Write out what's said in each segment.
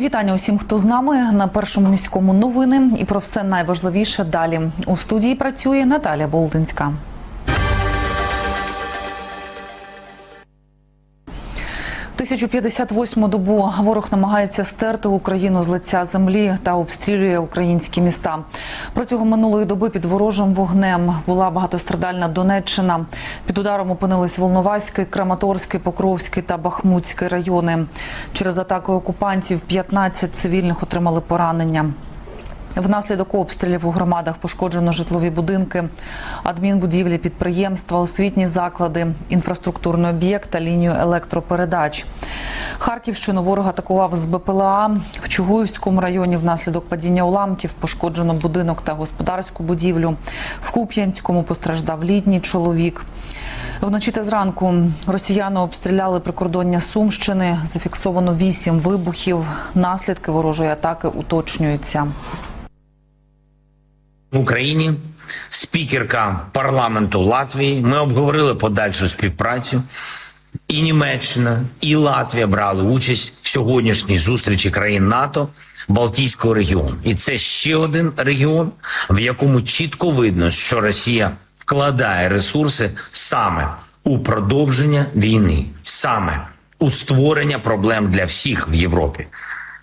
Вітання усім, хто з нами на першому міському новини. І про все найважливіше далі у студії працює Наталя Болдинська. Тисячу 58 добу ворог намагається стерти Україну з лиця землі та обстрілює українські міста. Протягом минулої доби під ворожим вогнем була багатострадальна Донеччина. Під ударом опинились Волноваський, Краматорський, Покровський та Бахмутський райони. Через атаку окупантів 15 цивільних отримали поранення. Внаслідок обстрілів у громадах пошкоджено житлові будинки, адмінбудівлі, підприємства, освітні заклади, інфраструктурний об'єкт та лінію електропередач. Харківщину ворог атакував з БПЛА. В Чугуївському районі внаслідок падіння уламків пошкоджено будинок та господарську будівлю. В Куп'янському постраждав літній чоловік. Вночі та зранку росіяни обстріляли прикордоння Сумщини. Зафіксовано вісім вибухів. Наслідки ворожої атаки уточнюються. В Україні, спікерка парламенту Латвії. Ми обговорили подальшу співпрацю. І Німеччина, і Латвія брали участь в сьогоднішній зустрічі країн НАТО Балтійського регіону. І це ще один регіон, в якому чітко видно, що Росія вкладає ресурси саме у продовження війни, саме у створення проблем для всіх в Європі.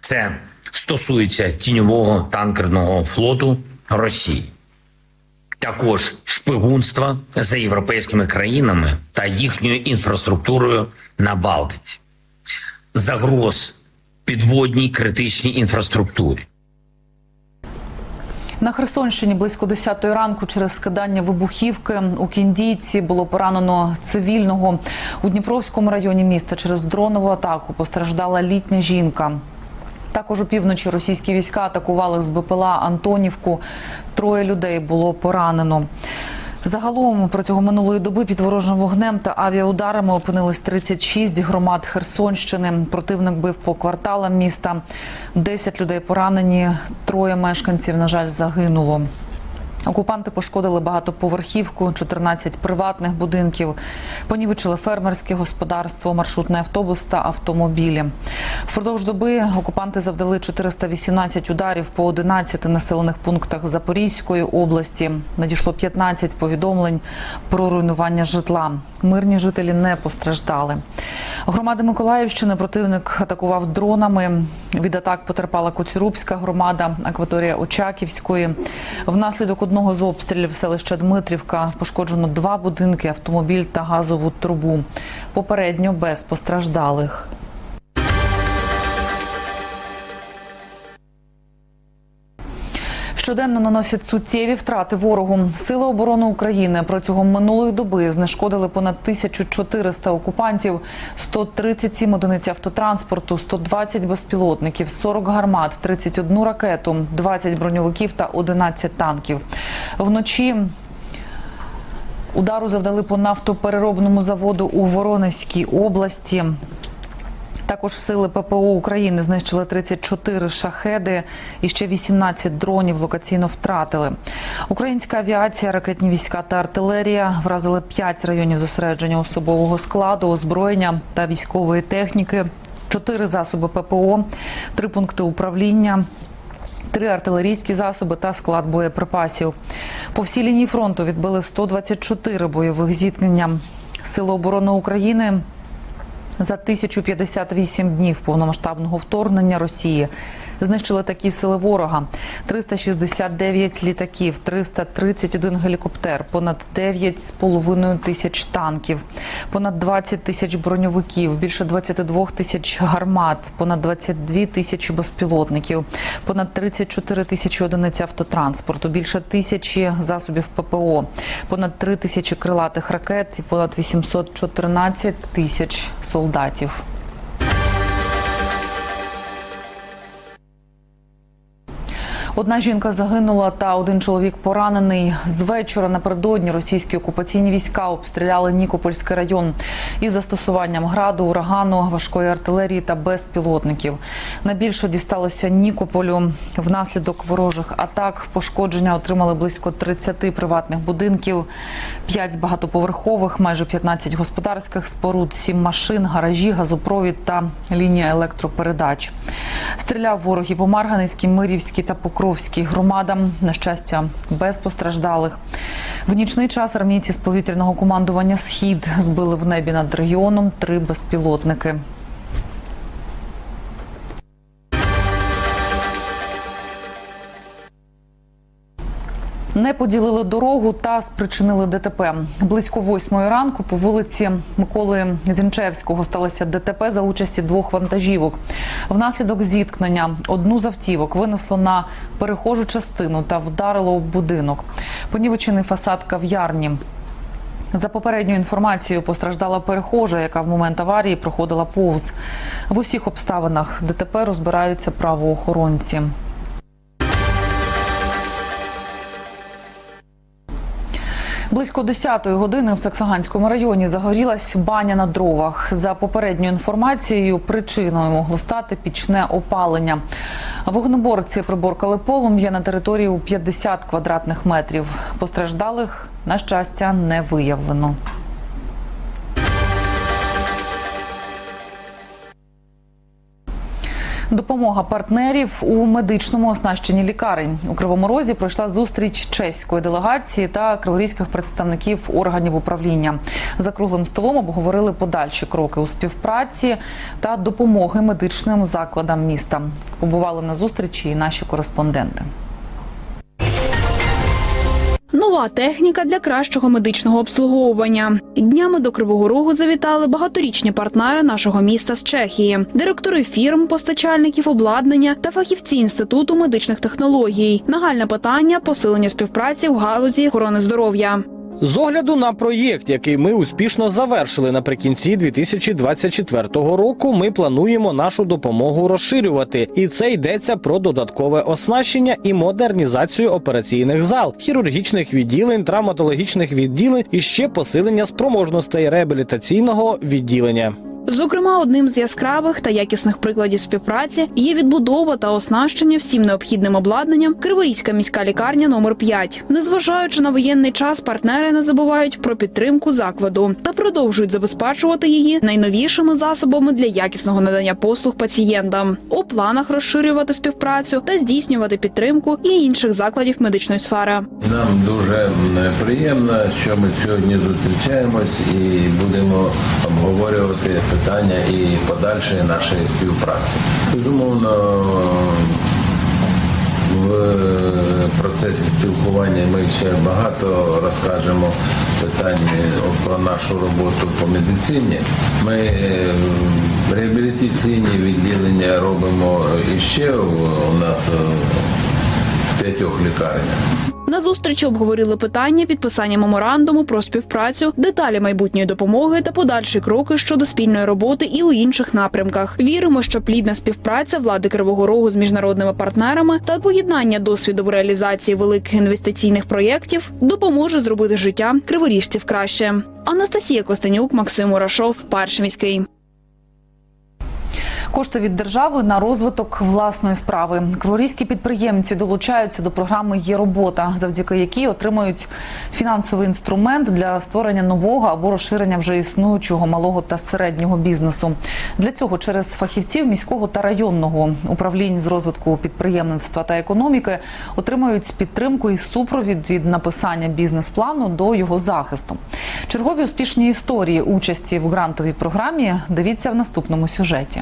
Це стосується тіньового танкерного флоту Росії, також шпигунства за європейськими країнами та їхньою інфраструктурою на Балтиці, загроз підводній критичній інфраструктурі. На Херсонщині близько 10 ранку через скидання вибухівки у Кіндійці було поранено цивільного. У Дніпровському районі міста через дронову атаку постраждала літня жінка. Також у півночі російські війська атакували з БПЛА Антонівку. Троє людей було поранено. Загалом протягом минулої доби під ворожим вогнем та авіаударами опинились 36 громад Херсонщини. Противник бив по кварталам міста. 10 людей поранені, троє мешканців, на жаль, загинуло. Окупанти пошкодили багатоповерхівку, 14 приватних будинків, понівечили фермерське господарство, маршрутний автобус та автомобілі. Впродовж доби окупанти завдали 418 ударів по 11 населених пунктах Запорізької області. Надійшло 15 повідомлень про руйнування житла. Мирні жителі не постраждали. Громади Миколаївщини противник атакував дронами. Від атак потерпала Коцюрубська громада, акваторія Очаківської. Внаслідок одного з обстрілів селища Дмитрівка пошкоджено два будинки, автомобіль та газову трубу. Попередньо без постраждалих. Щоденно наносять суттєві втрати ворогу. Сили оборони України протягом минулої доби знешкодили понад 1400 окупантів, 137 одиниць автотранспорту, 120 безпілотників, 40 гармат, 31 ракету, 20 броньовиків та 11 танків. Вночі удару завдали по нафтопереробному заводу у Воронезькій області. Також сили ППО України знищили 34 шахеди і ще 18 дронів локаційно втратили. Українська авіація, ракетні війська та артилерія вразили 5 районів зосередження особового складу, озброєння та військової техніки, 4 засоби ППО, 3 пункти управління. Три артилерійські засоби та склад боєприпасів. По всій лінії фронту відбили 124 бойових зіткнення. Сили оборони України за 1058 днів повномасштабного вторгнення Росії знищили такі сили ворога: 369 літаків, 331 гелікоптер, понад 9,5 тисяч танків, понад 20 тисяч броньовиків, більше 22 тисяч гармат, понад 22 тисячі безпілотників, понад 34 тисячі одиниць автотранспорту, більше тисячі засобів ППО, понад 3 тисячі крилатих ракет і понад 814 тисяч солдатів. Одна жінка загинула та один чоловік поранений. З вечора напередодні російські окупаційні війська обстріляли Нікопольський район із застосуванням граду, урагану, важкої артилерії та безпілотників. Найбільше дісталося Нікополю. Внаслідок ворожих атак пошкодження отримали близько 30 приватних будинків, 5 з багатоповерхових, майже 15 господарських споруд, 7 машин, гаражі, газопровід та лінія електропередач. Стріляв ворог і по Марганецькій, Мирівській та Покровській громадам. На щастя, без постраждалих. В нічний час армійці з повітряного командування Схід збили в небі над регіоном три безпілотники. Не поділили дорогу та спричинили ДТП. Близько восьмої ранку по вулиці Миколи Зінчевського сталося ДТП за участі двох вантажівок. Внаслідок зіткнення одну з автівок винесло на перехожу частину та вдарило об будинок. Понівечений фасад кав'ярні. За попередньою інформацією постраждала перехожа, яка в момент аварії проходила повз. В усіх обставинах ДТП розбираються правоохоронці. Близько 10-ї години в Саксаганському районі загорілась баня на дровах. За попередньою інформацією, причиною могло стати пічне опалення. Вогнеборці приборкали полум'я на території у 50 квадратних метрів. Постраждалих, на щастя, не виявлено. Допомога партнерів у медичному оснащенні лікарень у Кривому Розі пройшла зустріч чеської делегації та криворізьких представників органів управління. За круглим столом обговорили подальші кроки у співпраці та допомоги медичним закладам міста. Побували на зустрічі і наші кореспонденти. Нова техніка для кращого медичного обслуговування. Днями до Кривого Рогу завітали багаторічні партнери нашого міста з Чехії, директори фірм, постачальників обладнання та фахівці інституту медичних технологій. Нагальне питання посилення співпраці в галузі охорони здоров'я. З огляду на проєкт, який ми успішно завершили наприкінці 2024 року, ми плануємо нашу допомогу розширювати, і це йдеться про додаткове оснащення і модернізацію операційних зал, хірургічних відділень, травматологічних відділень і ще посилення спроможностей реабілітаційного відділення. Зокрема, одним з яскравих та якісних прикладів співпраці є відбудова та оснащення всім необхідним обладнанням Криворізька міська лікарня номер 5 Незважаючи на воєнний час, партнери не забувають про підтримку закладу та продовжують забезпечувати її найновішими засобами для якісного надання послуг пацієнтам. У планах розширювати співпрацю та здійснювати підтримку і інших закладів медичної сфери. Нам дуже м, приємно, що ми сьогодні зустрічаємось і будемо обговорювати питання і подальшої нашої співпраці. Безумовно, в процесі спілкування ми ще багато розкажемо питань про нашу роботу по медицині. Ми е, реабілітаційні відділення робимо іще у нас е, в п'ятьох лікарнях. На зустрічі обговорили питання підписання меморандуму про співпрацю, деталі майбутньої допомоги та подальші кроки щодо спільної роботи і у інших напрямках. Віримо, що плідна співпраця влади Кривого Рогу з міжнародними партнерами та поєднання досвіду в реалізації великих інвестиційних проєктів допоможе зробити життя криворіжців краще. Анастасія Костенюк, Максим Мурашов, Перший міський. Кошти від держави на розвиток власної справи. Криворізькі підприємці долучаються до програми Є робота, завдяки якій отримують фінансовий інструмент для створення нового або розширення вже існуючого малого та середнього бізнесу. Для цього через фахівців міського та районного управлінь з розвитку підприємництва та економіки отримують підтримку і супровід від написання бізнес-плану до його захисту. Чергові успішні історії участі в грантовій програмі дивіться в наступному сюжеті.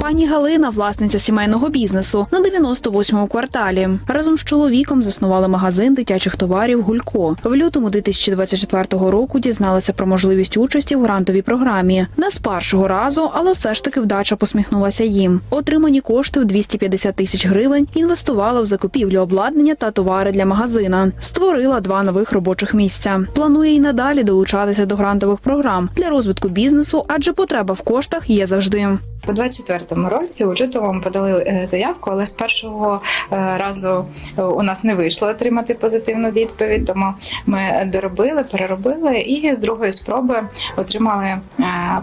Пані Галина, власниця сімейного бізнесу на 98-му кварталі. Разом з чоловіком заснували магазин дитячих товарів Гулько. В лютому 2024 року дізналися про можливість участі в грантовій програмі. Не з першого разу, але все ж таки вдача посміхнулася їм. Отримані кошти в 250 тисяч гривень інвестувала в закупівлю обладнання та товари для магазина. Створила два нових робочих місця. Планує й надалі долучатися до грантових програм для розвитку бізнесу, адже потреба в коштах є завжди. У 24-му році у лютому ми подали е, заявку, але з першого е, разу е, у нас не вийшло отримати позитивну відповідь. Тому ми доробили, переробили і з другої спроби отримали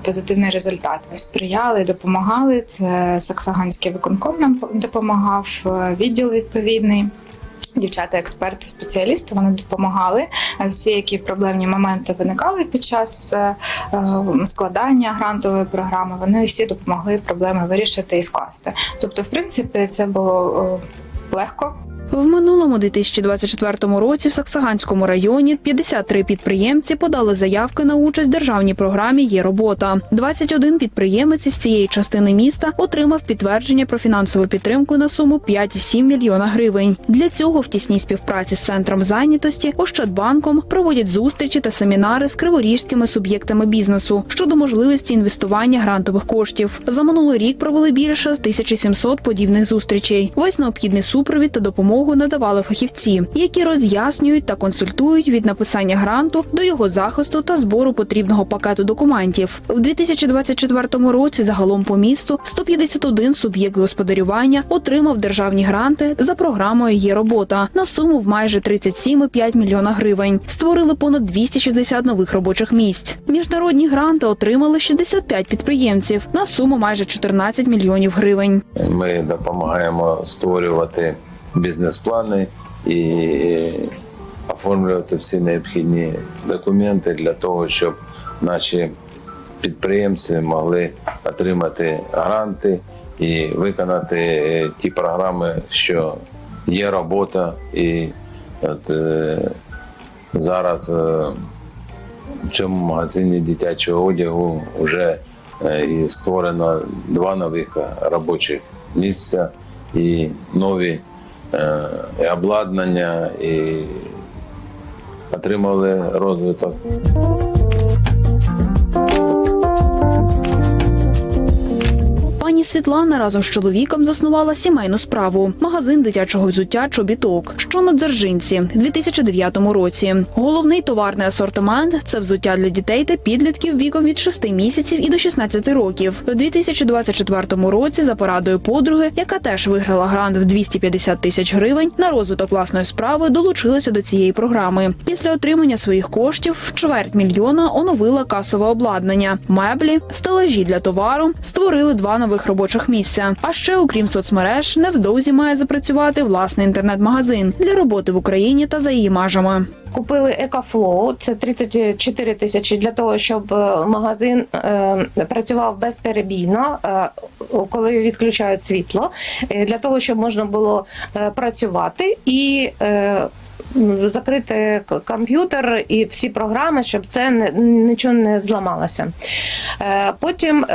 позитивний результат. Сприяли, допомагали. Це Саксаганський виконком нам допомагав, відділ відповідний. Дівчата, експерти, спеціалісти вони допомагали. Всі, які проблемні моменти виникали під час е, е, складання грантової програми, вони всі допомогли проблеми вирішити і скласти. Тобто, в принципі, це було е, легко. В минулому 2024 році в Саксаганському районі 53 підприємці подали заявки на участь в державній програмі Є робота. 21 підприємець із цієї частини міста отримав підтвердження про фінансову підтримку на суму 5,7 мільйона гривень. Для цього в тісній співпраці з центром зайнятості Ощадбанком проводять зустрічі та семінари з криворіжськими суб'єктами бізнесу щодо можливості інвестування грантових коштів. За минулий рік провели більше 1700 подібних зустрічей. Весь необхідний супровід та допомогу надавали фахівці, які роз'яснюють та консультують від написання гранту до його захисту та збору потрібного пакету документів. У 2024 році загалом по місту 151 суб'єкт господарювання отримав державні гранти за програмою Є робота на суму в майже 37,5 мільйона гривень. Створили понад 260 нових робочих місць. Міжнародні гранти отримали 65 підприємців на суму майже 14 мільйонів гривень. Ми допомагаємо створювати бізнес-плани і оформлювати всі необхідні документи для того, щоб наші підприємці могли отримати гранти і виконати е, ті програми, що є робота, і от е, зараз е, в цьому магазині дитячого одягу вже е, створено два нових робочих місця і нові і обладнання, і отримали розвиток. Світлана разом з чоловіком заснувала сімейну справу магазин дитячого взуття чобіток, що на Дзержинці, 2009 році. Головний товарний асортимент це взуття для дітей та підлітків віком від 6 місяців і до 16 років. У 2024 році за порадою подруги, яка теж виграла грант в 250 тисяч гривень на розвиток власної справи, долучилася до цієї програми. Після отримання своїх коштів в чверть мільйона оновила касове обладнання, меблі, стелажі для товару, створили два нових робочих місця. А ще, окрім соцмереж, невдовзі має запрацювати власний інтернет-магазин для роботи в Україні та за її межами. Купили Екофлоу, це 34 тисячі для того, щоб е, магазин е, працював безперебійно, е, коли відключають світло, для того, щоб можна було працювати і. Закрити комп'ютер і всі програми, щоб це нічого не зламалося. Потім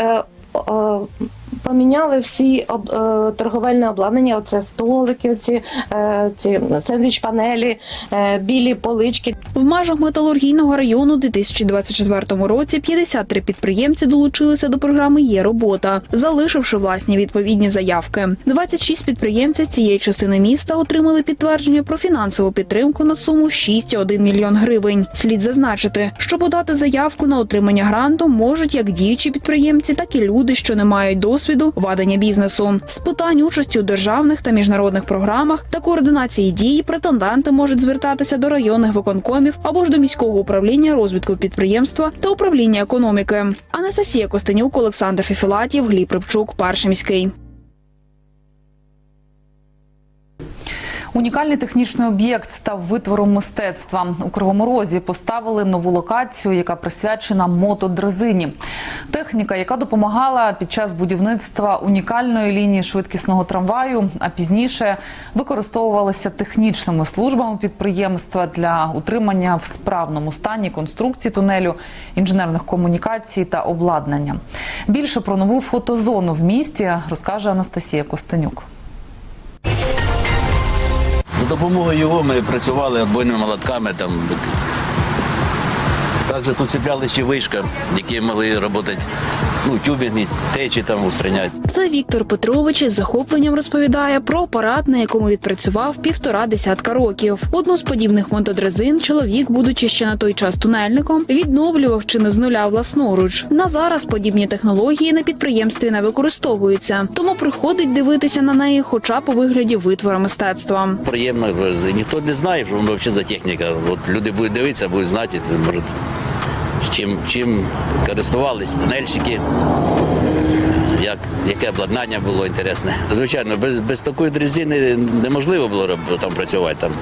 поміняли всі об, е, торговельне обладнання, оце столики, оці, е, ці сендвіч-панелі, е, білі полички. В межах металургійного району у 2024 році 53 підприємці долучилися до програми Є робота, залишивши власні відповідні заявки. 26 підприємців цієї частини міста отримали підтвердження про фінансову підтримку на суму 6,1 мільйон гривень. Слід зазначити, що подати заявку на отримання гранту можуть як діючі підприємці, так і люди, що не мають досвіду ведення бізнесу. З питань участі у державних та міжнародних програмах та координації дій претенденти можуть звертатися до районних виконкомів або ж до міського управління розвитку підприємства та управління економіки. Анастасія Костенюк, Олександр Фіфілатів, Гліб Рибчук, перший міський. Унікальний технічний об'єкт став витвором мистецтва. У Кривому Розі поставили нову локацію, яка присвячена мотодрезині. Техніка, яка допомагала під час будівництва унікальної лінії швидкісного трамваю, а пізніше використовувалася технічними службами підприємства для утримання в справному стані конструкції тунелю, інженерних комунікацій та обладнання. Більше про нову фотозону в місті розкаже Анастасія Костенюк. Допомогою його ми працювали отбойними молотками. Там. Також тут цепляли ще вишка, які могли працювати ну, тюбінги, течі там устраняти. Це Віктор Петрович із захопленням розповідає про апарат, на якому відпрацював півтора десятка років. Одну з подібних мотодрезин чоловік, будучи ще на той час тунельником, відновлював чи не з нуля власноруч. На зараз подібні технології на підприємстві не використовуються, тому приходить дивитися на неї, хоча б у вигляді витвора мистецтва. Приємно, ніхто не знає, що воно взагалі за техніка. От люди будуть дивитися, будуть знати, може, чим, чим користувались тунельщики. Як, яке обладнання було інтересне. Звичайно, без, без такої дрезини неможливо було там працювати. Там.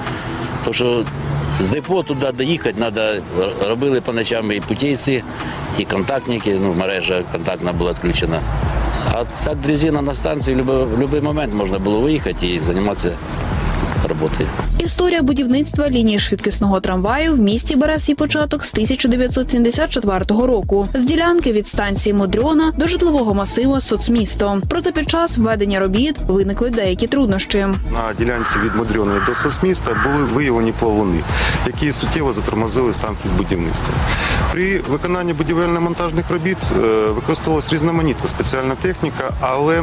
То, що з депо туди доїхати, треба робили по ночам і путейці, і контактники, ну, мережа контактна була відключена. А так дрезина на станції в будь-який момент можна було виїхати і займатися роботою. Історія будівництва лінії швидкісного трамваю в місті бере свій початок з 1974 року. З ділянки від станції Модрьона до житлового масиву соцмісто. Проте під час введення робіт виникли деякі труднощі. На ділянці від Модрьоної до соцміста були виявлені плавуни, які суттєво затормозили сам хід будівництва. При виконанні будівельно-монтажних робіт е, використовувалася різноманітна спеціальна техніка, але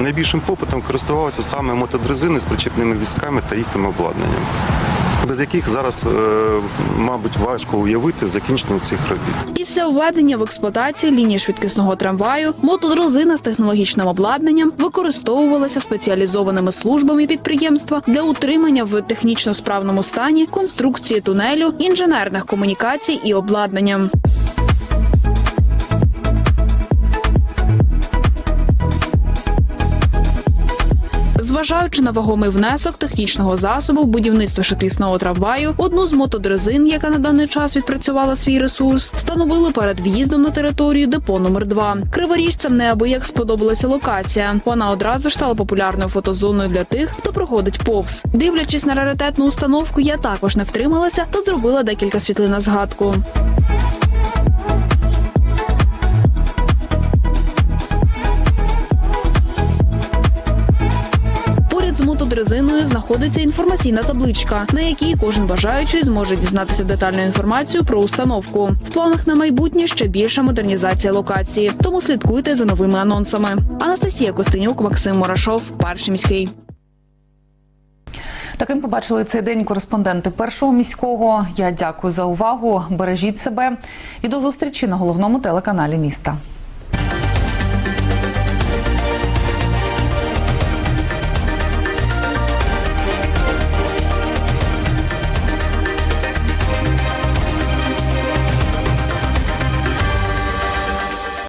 найбільшим попитом користувалися саме мотодрезини з причепними візками та їхнім обладнанням, без яких зараз, е, мабуть, важко уявити закінчення цих робіт. Після введення в експлуатацію лінії швидкісного трамваю мотодрозина з технологічним обладнанням використовувалася спеціалізованими службами підприємства для утримання в технічно справному стані конструкції тунелю, інженерних комунікацій і обладнання. Зважаючи на вагомий внесок технічного засобу в будівництво швидкісного трамваю, одну з мотодрезин, яка на даний час відпрацювала свій ресурс, встановили перед в'їздом на територію депо номер 2 Криворіжцям неабияк сподобалася локація. Вона одразу ж стала популярною фотозоною для тих, хто проходить повз. Дивлячись на раритетну установку, я також не втрималася та зробила декілька світлин на згадку. З знаходиться інформаційна табличка, на якій кожен бажаючий зможе дізнатися детальну інформацію про установку. В планах на майбутнє ще більша модернізація локації, тому слідкуйте за новими анонсами. Анастасія Костенюк, Максим Мурашов, Перший міський. Таким побачили цей день кореспонденти першого міського. Я дякую за увагу. Бережіть себе і до зустрічі на головному телеканалі міста.